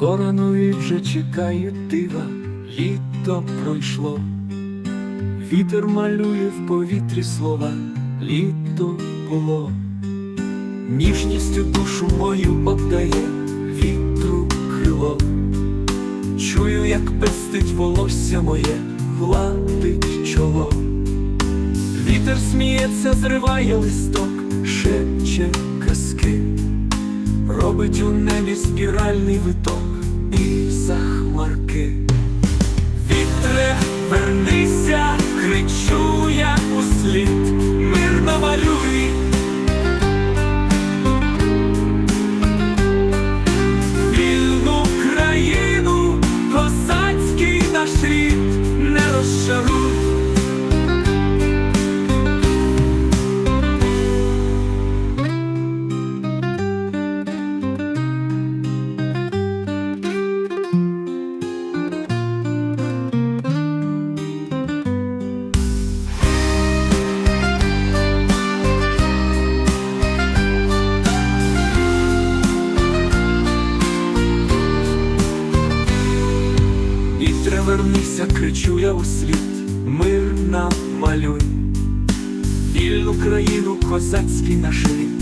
Скоро нові вже чекають дива, літо пройшло. Вітер малює в повітрі слова, літо було. Ніжністю душу мою отдає вітру крило. Чую, як пестить волосся моє, гладить чоло. Вітер сміється, зриває листок, шепче казки, робить у небі спіральний виток і захмарки. Вітре, вернися, кричу я услід, мирно малюй. Вільну країну, козацький наш рід не розчаруй. Вітре, вернися, кричу я у світ, мир нам малюй, вільну країну, козацький наш рід,